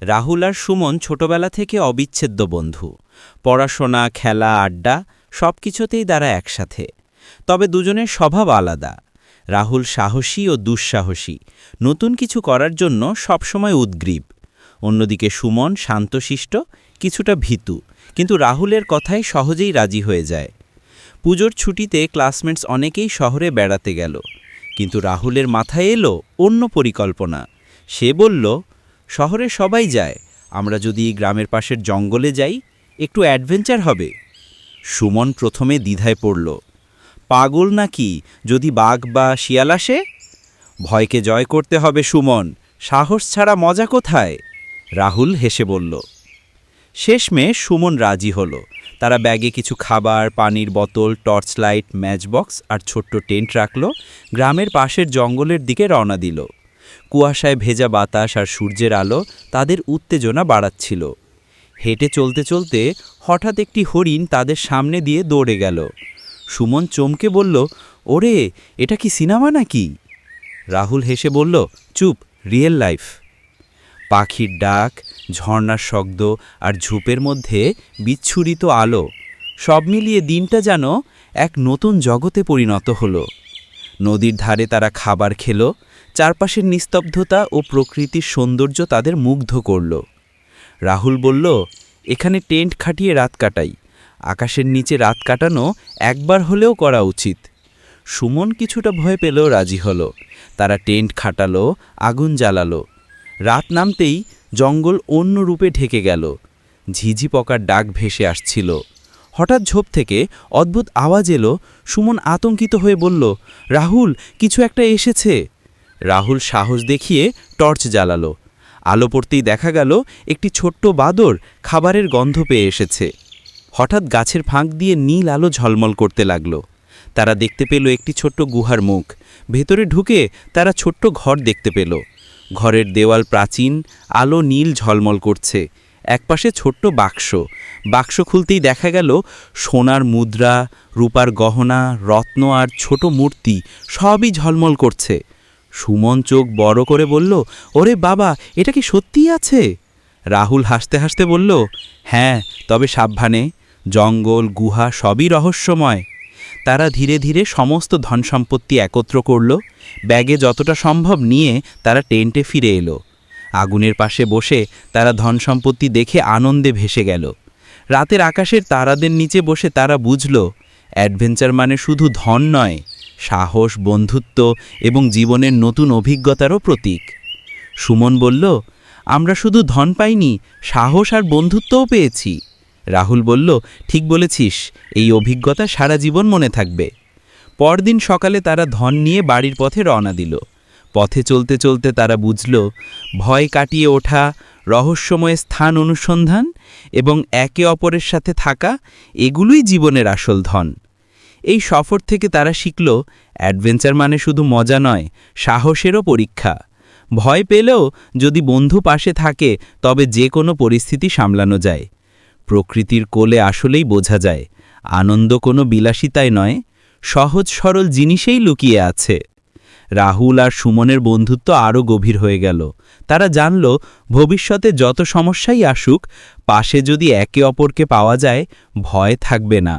রাহুল আর সুমন ছোটবেলা থেকে অবিচ্ছেদ্য বন্ধু। পড়াশোনা, খেলা, আড্ডা সব কিছুতেই তারা একসাথে। তবে দুজনের স্বভাব আলাদা। রাহুল সাহসী ও দুঃসাহসী। নতুন কিছু করার জন্য সবসময় উদ্গ্রীব। অন্যদিকে সুমন শান্তশিষ্ট, কিছুটা ভীতু। কিন্তু রাহুলের কথায় সহজেই রাজি হয়ে যায়। পুজোর ছুটিতে ক্লাসমেটস অনেকেই শহরে বেড়াতে গেল। কিন্তু রাহুলের মাথায় এলো অন্য পরিকল্পনা। সে বলল শহরে সবাই যায়। আমরা যদি গ্রামের পাশের জঙ্গলে যাই, একটু অ্যাডভেঞ্চার হবে। সুমন প্রথমে দ্বিধায় পড়ল। পাগল নাকি? যদি বাঘ বা শিয়াল আসে? ভয়কে জয় করতে হবে সুমন। সাহস ছাড়া মজা কোথায়? রাহুল হেসে বলল। শেষমেশ সুমন রাজি হলো। তারা ব্যাগে কিছু খাবার, পানির বোতল টর্চ লাইট ম্যাচবক্স আর ছোট্ট টেন্ট রাখল। গ্রামের পাশের জঙ্গলের দিকে রওনা দিল। কুয়াশায় ভেজা বাতাস আর সূর্যের আলো তাদের উত্তেজনা বাড়াচ্ছিল। হেঁটে চলতে চলতে হঠাৎ একটি হরিণ তাদের সামনে দিয়ে দৌড়ে গেল। সুমন চমকে বলল, ওরে, এটা কি সিনেমা নাকি? রাহুল হেসে বলল, চুপ, রিয়েল লাইফ। পাখির ডাক, ঝর্ণার শব্দ আর ঝুপের মধ্যে বিচ্ছুরিত আলো সব মিলিয়ে দিনটা যেন এক নতুন জগতে পরিণত হলো। নদীর ধারে তারা খাবার খেলো চারপাশের নিস্তব্ধতা ও প্রকৃতির সৌন্দর্য তাদের মুগ্ধ করল। রাহুল বলল, এখানে টেন্ট খাটিয়ে রাত কাটাই। আকাশের নিচে রাত কাটানো একবার হলেও করা উচিত। সুমন কিছুটা ভয় পেলেও রাজি হলো। তারা টেন্ট খাটালো, আগুন জ্বালালো। রাত নামতেই জঙ্গল অন্য রূপে ঢেকে গেল। ঝিঝি পকার ডাক ভেসে আসছিল। হঠাৎ ঝোপ থেকে অদ্ভুত আওয়াজ এলো। সুমন আতঙ্কিত হয়ে বলল, রাহুল, কিছু একটা এসেছে। রাহুল সাহস দেখিয়ে টর্চ জ্বালালো। আলো পড়তেই দেখা গেল একটি ছোট্ট বাদর খাবারের গন্ধ পেয়ে এসেছে। হঠাৎ গাছের ফাঁক দিয়ে নীল আলো ঝলমল করতে লাগল। তারা দেখতে পেল একটি ছোট্ট গুহার মুখ। ভেতরে ঢুকে তারা ছোট্ট ঘর দেখতে পেল। ঘরের দেওয়াল প্রাচীন, আলো নীল ঝলমল করছে। একপাশে ছোট্ট বাক্স। বাক্স খুলতেই দেখা গেল সোনার মুদ্রা, রূপার গহনা, রত্ন আর ছোট মূর্তি সবই ঝলমল করছে। সুমন চোখ বড় করে বলল, ওরে বাবা, এটা কি সত্যিই আছে? রাহুল হাসতে হাসতে বলল হ্যাঁ তবে সাবধানে। জঙ্গল, গুহা সবই রহস্যময়। তারা ধীরে ধীরে সমস্ত ধন সম্পত্তি একত্র করল। ব্যাগে যতটা সম্ভব নিয়ে তারা টেন্টে ফিরে এলো। আগুনের পাশে বসে তারা ধন সম্পত্তি দেখে আনন্দে ভেসে গেল। রাতের আকাশের তারাদের নিচে বসে তারা বুঝল, অ্যাডভেঞ্চার মানে শুধু ধন নয়। সাহস, বন্ধুত্ব এবং জীবনের নতুন অভিজ্ঞতারও প্রতীক। সুমন বলল, আমরা শুধু ধন পাইনি, সাহস আর বন্ধুত্বও পেয়েছি। রাহুল বলল, ঠিক বলেছিস, এই অভিজ্ঞতা সারা জীবন মনে থাকবে। পরদিন সকালে তারা ধন নিয়ে বাড়ির পথে রওনা দিল। পথে চলতে চলতে তারা বুঝল, ভয় কাটিয়ে ওঠা, রহস্যময় স্থান অনুসন্ধান এবং একে অপরের সাথে থাকা, এগুলোই জীবনের আসল ধন। এই সফর থেকে তারা শিখল, অ্যাডভেঞ্চার মানে শুধু মজা নয়, সাহসেরও পরীক্ষা। ভয় পেলেও যদি বন্ধু পাশে থাকে, তবে যে কোনো পরিস্থিতি সামলানো যায়। প্রকৃতির কোলে আসলেই বোঝা যায়, আনন্দ কোনো বিলাসিতায় নয়, সহজ সরল জিনিসেই লুকিয়ে আছে। রাহুল আর সুমনের বন্ধুত্ব আরও গভীর হয়ে গেল। তারা জানল, ভবিষ্যতে যত সমস্যাই আসুক, পাশে যদি একে অপরকে পাওয়া যায়, ভয় থাকবে না।